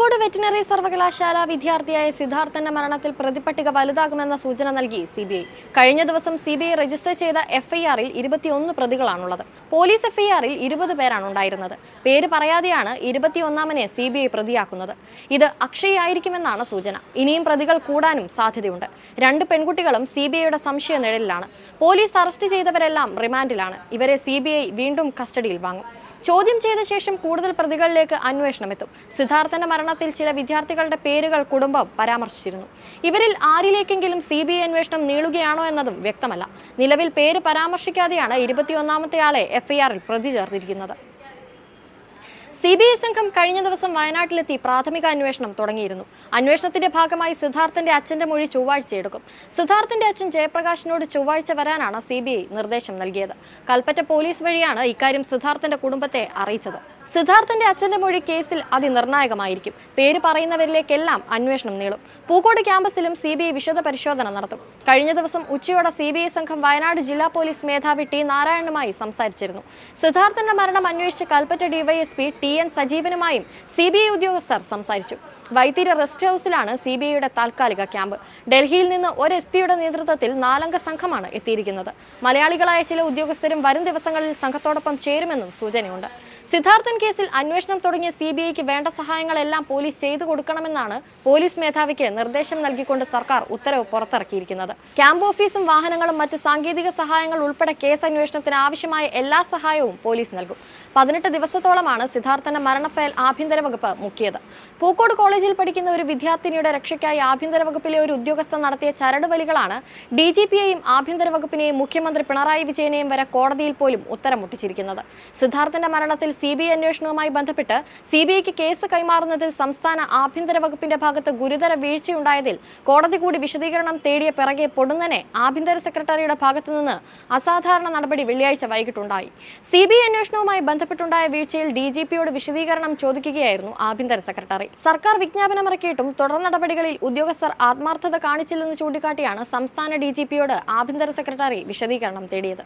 Pookode veterinary സർവകലാശാല വിദ്യാർത്ഥിയായ സിദ്ധാർത്ഥന്റെ മരണത്തിൽ പ്രതിപട്ടിക വലുതാകുമെന്ന സൂചന നൽകി സി ബി ഐ കഴിഞ്ഞ ദിവസം സി ബി ഐ രജിസ്റ്റർ ചെയ്ത എഫ്ഐആറിൽ ഇരുപത്തിയൊന്ന് പ്രതികളാണുള്ളത്. പോലീസ് എഫ്ഐആറിൽ ഇരുപത് പേരാണ് ഉണ്ടായിരുന്നത്. പേര് പറയാതെയാണ് ഇരുപത്തിയൊന്നാമനെ സി ബി ഐ പ്രതിയാക്കുന്നത്. ഇത് അക്ഷയായിരിക്കുമെന്നാണ് സൂചന. ഇനിയും പ്രതികൾ കൂടാനും സാധ്യതയുണ്ട്. രണ്ട് പെൺകുട്ടികളും സി ബി ഐയുടെ സംശയ നിഴലിലാണ്. Police arrest ചെയ്തവരെല്ലാം റിമാൻഡിലാണ്. ഇവരെ സി ബി ഐ വീണ്ടും കസ്റ്റഡിയിൽ വാങ്ങും. ചോദ്യം ചെയ്ത ശേഷം കൂടുതൽ പ്രതികളിലേക്ക് അന്വേഷണം എത്തും. സിദ്ധാർത്ഥന്റെ മരണത്തിൽ ചില വിദ്യാർത്ഥികളുടെ പേരുകൾ കുടുംബം പരാമർശിച്ചിരുന്നു. ഇവരിൽ ആരിലേക്കെങ്കിലും സി ബി ഐ അന്വേഷണം നീളുകയാണോ എന്നതും വ്യക്തമല്ല. നിലവിൽ പേര് പരാമർശിക്കാതെയാണ് ഇരുപത്തിയൊന്നാമത്തെ ആളെ എഫ്ഐആറിൽ പ്രതി ചേർത്തിരിക്കുന്നത്. സി ബി ഐ സംഘം കഴിഞ്ഞ ദിവസം വയനാട്ടിലെത്തി പ്രാഥമിക അന്വേഷണം തുടങ്ങിയിരുന്നു. അന്വേഷണത്തിന്റെ ഭാഗമായി സിദ്ധാർത്ഥന്റെ അച്ഛന്റെ മൊഴി ചൊവ്വാഴ്ച എടുക്കും സിദ്ധാർത്ഥന്റെ അച്ഛൻ ജയപ്രകാശിനോട് ചൊവ്വാഴ്ച വരാനാണ് സി ബി ഐ നിർദ്ദേശം നൽകിയത്. കൽപ്പറ്റ പോലീസ് വഴിയാണ് ഇക്കാര്യം സിദ്ധാർത്ഥന്റെ കുടുംബത്തെ അറിയിച്ചത്. സിദ്ധാർത്ഥന്റെ അച്ഛന്റെ മൊഴി കേസിൽ അതിനിർണായകമായിരിക്കും. പേര് പറയുന്നവരിലേക്കെല്ലാം അന്വേഷണം നീളും. പൂക്കോട് ക്യാമ്പസിലും സി ബി ഐ വിശദ പരിശോധന നടത്തും. കഴിഞ്ഞ ദിവസം ഉച്ചയോടെ സി ബി ഐ സംഘം വയനാട് ജില്ലാ പോലീസ് മേധാവി ടി നാരായണനുമായി സംസാരിച്ചിരുന്നു. സിദ്ധാർത്ഥന്റെ മരണം അന്വേഷിച്ച് കൽപ്പറ്റ ഡിവൈഎസ്പി ടി എൻ സജീവനുമായും സി ബി ഐ ഉദ്യോഗസ്ഥർ സംസാരിച്ചു. വൈത്തിരി റെസ്റ്റ് ഹൗസിലാണ് സി ബി ഐയുടെ താൽക്കാലിക ക്യാമ്പ്. ഡൽഹിയിൽ നിന്ന് ഒരു എസ് പിയുടെ നേതൃത്വത്തിൽ നാലംഗ സംഘമാണ് എത്തിയിരിക്കുന്നത്. മലയാളികളായ ചില ഉദ്യോഗസ്ഥരും വരും ദിവസങ്ങളിൽ സംഘത്തോടൊപ്പം ചേരുമെന്നും സൂചനയുണ്ട്. സിദ്ധാർത്ഥൻ കേസിൽ അന്വേഷണം തുടങ്ങിയ സി ബി ഐക്ക് വേണ്ട സഹായങ്ങളെല്ലാം പോലീസ് ചെയ്തു കൊടുക്കണമെന്നാണ് പോലീസ് മേധാവിക്ക് നിർദ്ദേശം നൽകിക്കൊണ്ട് സർക്കാർ ഉത്തരവ് പുറത്തിറക്കിയിരിക്കുന്നത്. ക്യാമ്പ് ഓഫീസും വാഹനങ്ങളും മറ്റ് സാങ്കേതിക സഹായങ്ങൾ ഉൾപ്പെടെ കേസ് അന്വേഷണത്തിന് ആവശ്യമായ എല്ലാ സഹായവും പോലീസ് നൽകും. പതിനെട്ട് ദിവസത്തോളമാണ് സിദ്ധാർത്ഥന്റെ മരണഫയൽ ആഭ്യന്തര വകുപ്പ് മുക്കിയത്. പൂക്കോട് കോളേജിൽ പഠിക്കുന്ന ഒരു വിദ്യാർത്ഥിനിയുടെ രക്ഷയ്ക്കായി ആഭ്യന്തര വകുപ്പിലെ ഒരു ഉദ്യോഗസ്ഥൻ നടത്തിയ ചരടുവലികളാണ് ഡി ജി പിയെയും ആഭ്യന്തര വകുപ്പിനെയും മുഖ്യമന്ത്രി പിണറായി വിജയനെയും വരെ കോടതിയിൽ പോലും ഉത്തരം മുട്ടിച്ചിരിക്കുന്നത് സിദ്ധാർത്ഥന്റെ മരണത്തിൽ സി ബി ഐ അന്വേഷണവുമായി ബന്ധപ്പെട്ട് സി ബി ഐക്ക് കേസ് കൈമാറുന്നതിൽ സംസ്ഥാന ആഭ്യന്തര വകുപ്പിന്റെ ഭാഗത്ത് ഗുരുതര വീഴ്ചയുണ്ടായതിൽ കോടതി കൂടി വിശദീകരണം തേടിയ പിറകെ പൊടുന്നനെ ആഭ്യന്തര സെക്രട്ടറിയുടെ ഭാഗത്തുനിന്ന് അസാധാരണ നടപടി വെള്ളിയാഴ്ച വൈകിട്ടുണ്ടായി. സി ബി ഐ അന്വേഷണവുമായി ബന്ധപ്പെട്ടുണ്ടായ വീഴ്ചയിൽ ഡി ജി പിയോട് വിശദീകരണം ചോദിക്കുകയായിരുന്നു ആഭ്യന്തര സെക്രട്ടറി. സർക്കാർ വിജ്ഞാപനമിറക്കിയിട്ടും തുടർ നടപടികളിൽ ഉദ്യോഗസ്ഥർ ആത്മാർത്ഥത കാണിച്ചില്ലെന്ന് ചൂണ്ടിക്കാട്ടിയാണ് സംസ്ഥാന ഡി ജി പിയോട് ആഭ്യന്തര സെക്രട്ടറി വിശദീകരണം തേടിയത്.